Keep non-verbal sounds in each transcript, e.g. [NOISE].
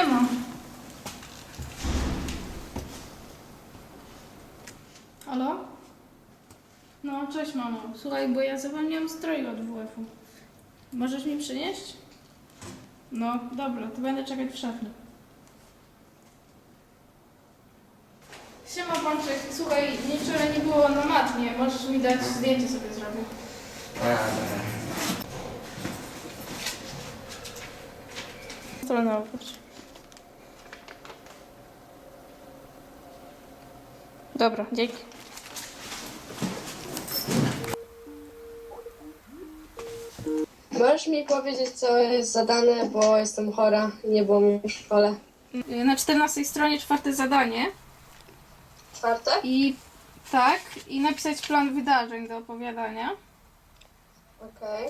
nie ma. Halo? No, cześć mamo. Słuchaj, bo ja zapomniałam stroju od WF-u. Możesz mi przynieść? No, dobra, to będę czekać w szafie. Siema Pączek, słuchaj, nie wczoraj nie było na matnie, możesz mi dać zdjęcie sobie zrobię. Eee. Stronę oprócz. Dobra, dzięki. Możesz mi powiedzieć, co jest zadane, bo jestem chora i nie było mnie w szkole. Y, Na 14 stronie czwarte zadanie Czwarte? i tak, i napisać plan wydarzeń do opowiadania. Okej.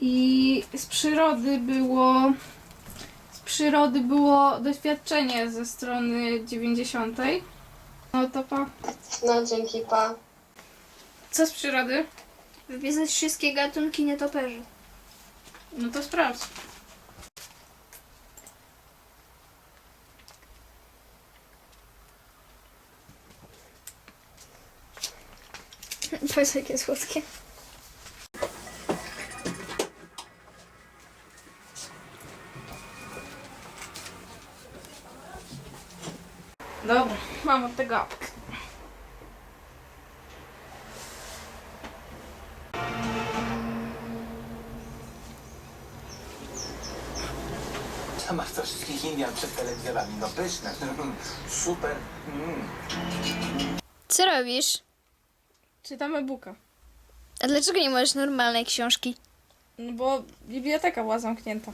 I z przyrody było z przyrody było doświadczenie ze strony 90. No to pa. No, dzięki, pa. Co z przyrody? Wypisać wszystkie gatunki nietoperzy. No to sprawdź. [LAUGHS] Patrz jakie słodkie. Dobra, mam od tego apkę. A masz to wszystkich Indian przed telewizorami. No pyszne. [LAUGHS] Super. Mm. Co robisz? Czytam e-booka. A dlaczego nie możesz normalnej książki? No bo biblioteka była zamknięta.